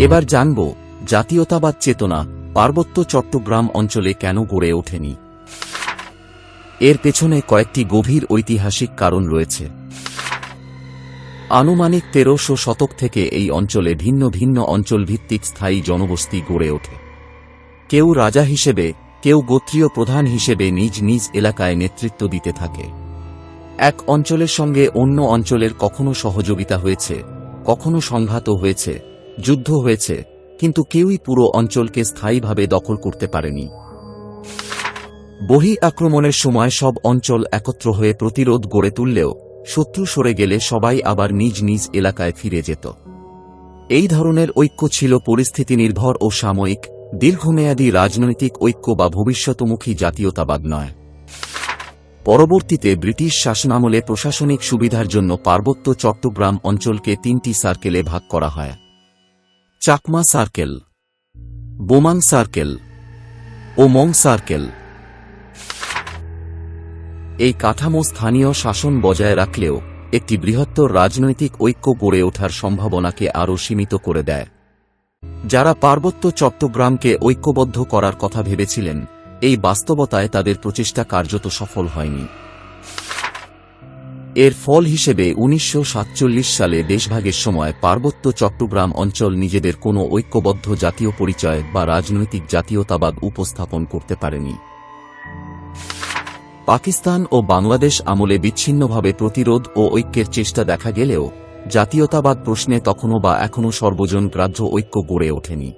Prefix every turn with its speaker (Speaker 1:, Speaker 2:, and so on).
Speaker 1: এবার জানব, জাতীয়তাবাদ চেতনা, পার্বত্য চট্টগ্রাম অঞ্চলে কেন গড়ে ওঠেনি? এর পেছনে কয়েকটি গভীর ঐতিহাসিক কারণ রয়েছে। আনুমানিক তেরোশো শতক থেকে এই অঞ্চলে ভিন্ন ভিন্ন অঞ্চলভিত্তিক স্থায়ী জনবস্তি গড়ে ওঠে। কেউ রাজা হিসেবে, কেউ গোত্রীয় প্রধান হিসেবে নিজ নিজ এলাকায় নেতৃত্ব দিতে থাকে। এক অঞ্চলের সঙ্গে অন্য অঞ্চলের কখনো সহযোগিতা হয়েছে, কখনো সংঘাত হয়েছে। যুদ্ধ হয়েছে, কিন্তু কেউই পুরো অঞ্চলকে স্থায়ীভাবে দখল করতে পারেনি। বহি আক্রমণের সময় সব অঞ্চল একত্র হয়ে প্রতিরোধ গড়ে তুললেও শত্রু সরে গেলে সবাই আবার নিজ নিজ এলাকায় ফিরে যেত। এই ধরনের ঐক্য ছিল পরিস্থিতি নির্ভর ও সাময়িক, দীর্ঘমেয়াদী রাজনৈতিক ঐক্য বা ভবিষ্যতমুখী জাতীয়তাবাদ নয়। পরবর্তীতে ব্রিটিশ শাসনামলে প্রশাসনিক সুবিধার জন্য পার্বত্য চট্টগ্রাম অঞ্চলকে তিনটি সার্কেলে ভাগ করা হয়। চাকমা সার্কেল, বোমাং সার্কেল ও মং সার্কেল। এই কাঠামো স্থানীয় শাসন বজায় রাখলেও একটি বৃহত্তর রাজনৈতিক ঐক্য গড়ে ওঠার সম্ভাবনাকে আরও সীমিত করে দেয়। যারা পার্বত্য চট্টগ্রামকে ঐক্যবদ্ধ করার কথা ভেবেছিলেন, এই বাস্তবতায় তাদের প্রচেষ্টা কার্যত সফল হয়নি। এর ফল হিসেবে উনিশশো সাতচল্লিশ সালে দেশভাগের সময় পার্বত্য চট্টগ্রাম অঞ্চল নিজেদের কোনো ঐক্যবদ্ধ জাতীয় পরিচয় বা রাজনৈতিক জাতীয়তাবাদ উপস্থাপন করতে পারেনি। পাকিস্তান ও বাংলাদেশ আমলে বিচ্ছিন্নভাবে প্রতিরোধ ও ঐক্যের চেষ্টা দেখা গেলেও জাতীয়তাবাদ প্রশ্নে তখনও বা এখনও সর্বজন গ্রাহ্য ঐক্য গড়ে ওঠেনি।